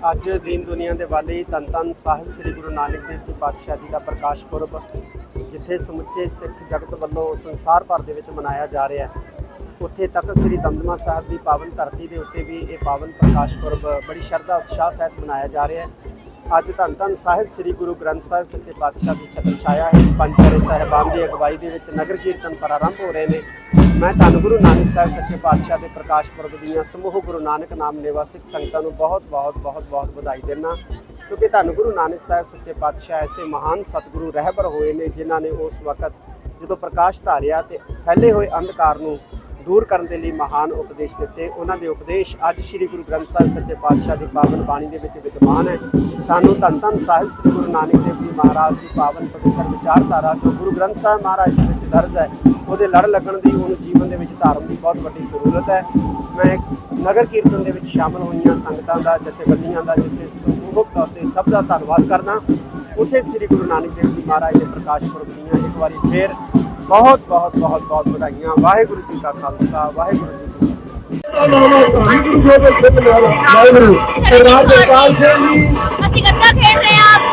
ਅੱਜ ਦੀਨ ਦੁਨੀਆ ਦੇ ਵਾਲੀ ਧੰਨ ਧੰਨ ਸਾਹਿਬ ਸ੍ਰੀ ਗੁਰੂ ਨਾਨਕ ਦੇਵ ਜੀ ਪਾਤਸ਼ਾਹ ਜੀ ਦਾ ਪ੍ਰਕਾਸ਼ ਪੁਰਬ, ਜਿੱਥੇ ਸਮੁੱਚੇ ਸਿੱਖ ਜਗਤ ਵੱਲੋਂ ਸੰਸਾਰ ਭਰ ਦੇ ਵਿੱਚ ਮਨਾਇਆ ਜਾ ਰਿਹਾ ਹੈ। ਉੱਥੇ ਤਖਤ ਸ੍ਰੀ ਦਮਦਮਾ ਸਾਹਿਬ ਦੀ ਪਾਵਨ ਧਰਤੀ ਦੇ ਉੱਤੇ ਵੀ ਇਹ ਪਾਵਨ ਪ੍ਰਕਾਸ਼ ਪੁਰਬ ਬੜੀ ਸ਼ਰਧਾ, ਉਤਸ਼ਾਹ ਸਹਿਤ ਮਨਾਇਆ ਜਾ ਰਿਹਾ ਹੈ। ਅੱਜ ਧੰਨ ਧੰਨ ਸਾਹਿਬ ਸ੍ਰੀ ਗੁਰੂ ਗ੍ਰੰਥ ਸਾਹਿਬ ਸੱਚੇ ਪਾਤਸ਼ਾਹ ਦੀ ਛਤਰ ਛਾਇਆ ਹੈ। ਪੰਜ ਪਿਆਰੇ ਸਾਹਿਬਾਨ ਦੀ ਅਗਵਾਈ ਦੇ ਵਿੱਚ ਨਗਰ ਕੀਰਤਨ ਪ੍ਰਾਰੰਭ ਹੋ ਰਹੇ ਨੇ। ਮੈਂ ਧੰਨ ਗੁਰੂ ਨਾਨਕ ਸਾਹਿਬ ਸੱਚੇ ਪਾਤਸ਼ਾਹ ਦੇ ਪ੍ਰਕਾਸ਼ ਪੁਰਬ ਦੀਆਂ ਸਮੂਹ ਗੁਰੂ ਨਾਨਕ ਨਾਮ ਲੇਵਾ ਸਿੱਖ ਸੰਗਤਾਂ ਨੂੰ ਬਹੁਤ ਬਹੁਤ ਬਹੁਤ ਬਹੁਤ ਵਧਾਈ ਦਿੰਦਾ ਕਿਉਂਕਿ ਧੰਨ ਗੁਰੂ ਨਾਨਕ ਸਾਹਿਬ ਸੱਚੇ ਪਾਤਸ਼ਾਹ ਐਸੇ ਮਹਾਨ ਸਤਿਗੁਰੂ ਰਹਿਬਰ ਹੋਏ ਨੇ ਜਿਨ੍ਹਾਂ ਨੇ ਉਸ ਵਕਤ ਜਦੋਂ ਪ੍ਰਕਾਸ਼ ਧਾਰਿਆ ਤੇ ਫੈਲੇ ਹੋਏ ਅੰਧਕਾਰ ਨੂੰ ਦੂਰ ਕਰਨ ਦੇ ਲਈ ਮਹਾਨ ਉਪਦੇਸ਼ ਦਿੱਤੇ, ਉਹਨਾਂ ਦੇ ਉਪਦੇਸ਼ ਅੱਜ ਸ੍ਰੀ ਗੁਰੂ ਗ੍ਰੰਥ ਸਾਹਿਬ ਸੱਚੇ ਪਾਤਸ਼ਾਹ ਦੀ ਪਾਵਨ ਬਾਣੀ ਦੇ ਵਿੱਚ ਵਿਦਮਾਨ ਹੈ। ਸਾਨੂੰ ਧੰਨ ਧੰਨ ਸਾਹਿਬ ਸ੍ਰੀ ਗੁਰੂ ਨਾਨਕ ਦੇਵ ਜੀ ਮਹਾਰਾਜ ਦੀ ਪਾਵਨ ਪਵਿੱਤਰ ਵਿਚਾਰਧਾਰਾ ਜੋ ਗੁਰੂ ਗ੍ਰੰਥ ਸਾਹਿਬ ਮਹਾਰਾਜ ਦੇ ਵਿੱਚ ਦਰਜ ਹੈ ਉਹਦੇ ਲੜ ਲੱਗਣ ਦੀ ਉਹਨੂੰ ਜੀਵਨ ਦੇ ਵਿੱਚ ਧਾਰਨ ਦੀ ਬਹੁਤ ਵੱਡੀ ਜ਼ਰੂਰਤ ਹੈ। ਮੈਂ ਨਗਰ ਕੀਰਤਨ ਦੇ ਵਿੱਚ ਸ਼ਾਮਲ ਹੋਈਆਂ ਸੰਗਤਾਂ ਦਾ, ਜਥੇਬੰਦੀਆਂ ਦਾ, ਜਿੱਥੇ ਸਮੂਹਕ ਤੌਰ ਤੇ ਸਭ ਦਾ ਧੰਨਵਾਦ ਕਰਦਾ। ਉੱਥੇ ਸ੍ਰੀ ਗੁਰੂ ਨਾਨਕ ਦੇਵ ਜੀ ਮਹਾਰਾਜ ਦੇ ਪ੍ਰਕਾਸ਼ ਪੁਰਬ ਦੀਆਂ ਇੱਕ ਵਾਰੀ ਫੇਰ ਬਹੁਤ ਬਹੁਤ ਬਹੁਤ ਬਹੁਤ ਵਧਾਈਆਂ। ਵਾਹਿਗੁਰੂ ਜੀ ਕਾ ਖਾਲਸਾ, ਵਾਹਿਗੁਰੂ ਜੀ ਕੀ ਫਤਿਹ। ਅਸੀਂ ਗੱਤਾ ਖੇਡ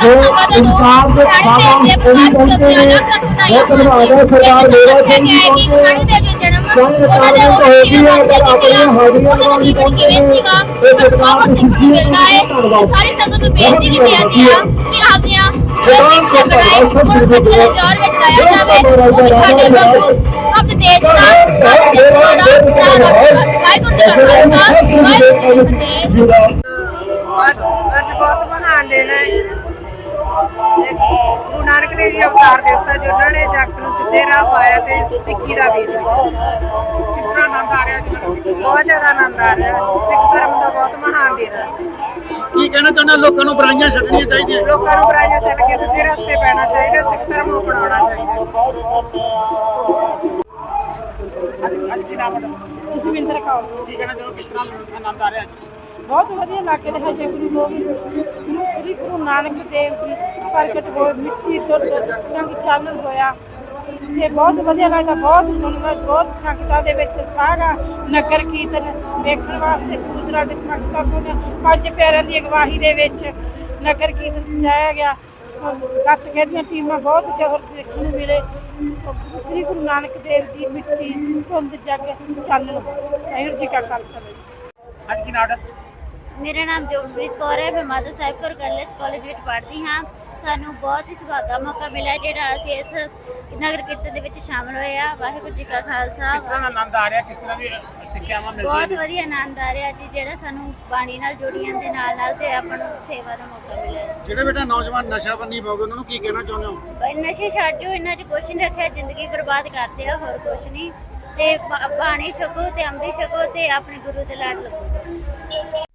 ਰਹੇ ਹਾਂ ਆਪ ਸਭ ਸੰਗਤਾਂ ਨੂੰ ਗੁਰਬਾਣੀ ਦੇ ਪ੍ਰਕਾਸ਼ ਪੁਰਬ ਦੀਆਂ ਲੱਖ ਲੱਖ ਵਧਾਈਆਂ ਸਰਕਾਰ ਮੇਰਾ ਸਿੰਘ ਜੀ ਕਿ ਗੁਰਬਾਣੀ ਦੇ ਜੋ ਜਨਮ ਉਹਨਾਂ ਦੇ ਉਹ ਕਿਵੇਂ ਦੱਸਿਆ ਕਿ ਉਹਨਾਂ ਦਾ ਜੀਵਨ ਕਿਵੇਂ ਤੇ ਕਿ ਜੋ ਨਾਮ ਜੀ ਕਾ ਜੀ ਕੀ ਅੱਜ ਅੱਜ ਹੈ ਗੁਰੂ ਨਾਨਕ ਦੇਵ ਜੀ ਅਵਤਾਰ ਦਿਵਸ ਹੈ ਜਿਨ੍ਹਾਂ ਨੇ ਜਗਤ ਨੂੰ ਸਿੱਧੇ ਰਾਹ ਪਾਇਆ ਤੇ ਸਿੱਖੀ ਦਾ ਬੀਜ ਬੀਜਿਆ ਕਿਸ ਤਰ੍ਹਾਂ ਆਨੰਦ ਆ ਰਿਹਾ ਜੀ ਬਹੁਤ ਜ਼ਿਆਦਾ ਆਨੰਦ ਆ ਰਿਹਾ। ਸਿੱਖ ਧਰਮ ਦਾ ਬਹੁਤ ਮਹਾਨ ਦਿਨ ਹੈ। ਕੀ ਕਹਿਣਾ ਚਾਹੁੰਦੇ ਹੋ? ਲੋਕਾਂ ਨੂੰ ਬੁਰਾਈਆਂ ਛੱਡਣੀਆਂ ਚਾਹੀਦੀਆਂ। ਲੋਕਾਂ ਨੂੰ ਬੁਰਾਈਆਂ ਛੱਡ ਕੇ ਸਿੱਧੇ ਰਸਤੇ ਪੈਣਾ ਚਾਹੀਦਾ ਸਿੱਖ ਧਰਮ ਨੂੰ ਅਪਣਾਉਣਾ ਚਾਹੀਦਾ। ਜਸਵਿੰਦਰ ਕੌਰ। ਕੀ ਕਹਿਣਾ ਚਾਹੋ ਕਿਸ ਤਰ੍ਹਾਂ ਆਨੰਦ ਆ ਰਿਹਾ ਬਹੁਤ ਵਧੀਆ ਲੱਗ ਰਿਹਾ ਜੇ ਗੁਰੂ ਗੋਬਿੰਦ ਗੁਰੂ ਸ੍ਰੀ ਗੁਰੂ ਨਾਨਕ ਦੇਵ ਜੀ ਪ੍ਰਗਟ ਹੋਏ, ਮਿੱਟੀ ਤੋਂ ਰੰਗ ਚਾਨਣ ਹੋਇਆ। ਤੇ ਬਹੁਤ ਵਧੀਆ ਲੱਗਦਾ, ਬਹੁਤ ਧੰਨਵਾਦ, ਬਹੁਤ ਸੰਗਤਾਂ ਦੇ ਵਿੱਚ ਸਾਰਾ ਨਗਰ ਕੀਰਤਨ ਵੇਖਣ ਵਾਸਤੇ ਦੂਰ ਦਰਾਡੇ ਸੰਗਤਾਂ ਕੋਲ ਪੰਜ ਪਿਆਰਿਆਂ ਦੀ ਅਗਵਾਹੀ ਦੇ ਵਿੱਚ ਨਗਰ ਕੀਰਤਨ ਸਜਾਇਆ ਗਿਆ। ਗੱਤ ਦੀਆਂ ਟੀਮਾਂ ਬਹੁਤ ਜ਼ੋਰ ਦੇਖਣ ਨੂੰ ਮਿਲੇ। ਸ੍ਰੀ ਗੁਰੂ ਨਾਨਕ ਦੇਵ ਜੀ ਮਿੱਟੀ ਧੁੰਦ ਜਗ ਚਾਨਣ। ਵਾਹਿਗੁਰੂ ਜੀ ਕਾ ਖਾਲਸਾ। ਵਾਹਿਗੁਰੂ ਅੱਜ ਕੀ ਨਾਟਕ ਮੇਰਾ ਨਾਮ ਜੋਬਨਪ੍ਰੀਤ ਕੌਰ ਹੈ ਮੈਂ ਮਾਤਾ ਸਾਹਿਬ ਕੌਰ ਗਰਲਸ ਕਾਲਜ ਵਿੱਚ ਪੜ੍ਹਦੀ ਹਾਂ। ਸਾਨੂੰ ਬਹੁਤ ਹੀ ਸੁਭਾਗਾ ਮੌਕਾ ਮਿਲਿਆ ਜਿਹੜਾ ਅਸੀਂ ਇੱਥੇ ਨਗਰ ਕੀਰਤਨ ਦੇ ਵਿੱਚ ਸ਼ਾਮਲ ਹੋਏ ਆ ਵਾਹਿਗੁਰੂ ਜੀ ਕਾ ਖਾਲਸਾ। ਕਿਸ ਤਰ੍ਹਾਂ ਦਾ ਆਨੰਦ ਆ ਰਿਹਾ? ਕਿਸ ਤਰ੍ਹਾਂ ਦੀ ਸਿੱਖਿਆਵਾਂ ਬਹੁਤ ਮਿਲਦੀਆਂ ਨੇ? ਵਧੀਆ ਆਨੰਦ ਆ ਰਿਹਾ ਜੀ ਜਿਹੜਾ ਸਾਨੂੰ ਬਾਣੀ ਨਾਲ ਜੁੜੀਆਂ ਦੇ ਨਾਲ ਨਾਲ ਤੇ ਆਪਾਂ ਨੂੰ ਸੇਵਾ ਦਾ ਮੌਕਾ ਮਿਲਿਆ ਜਿਹੜੇ ਬੇਟਾ ਨੌਜਵਾਨ ਨਸ਼ਾ ਬੰਨੀ ਗਏ ਉਹਨਾਂ ਨੂੰ ਕੀ ਕਹਿਣਾ ਚਾਹੁੰਦੇ ਹੋ? ਬਈ ਨਸ਼ੇ ਛੱਡ ਜੋ ਇਹਨਾਂ 'ਚ ਕੁਛ ਨਹੀਂ ਰੱਖਿਆ ਜ਼ਿੰਦਗੀ ਬਰਬਾਦ ਕਰਦੇ ਆ ਹੋਰ ਕੁਛ ਨਹੀਂ। ਤੇ ਬਾਣੀ ਛਕੋ ਤੇ ਅੰਮ੍ਰਿਤ ਛਕੋ ਤੇ ਆਪਣੇ ਗੁਰੂ ਦੇ ਲੜ ਲੱਗੋ।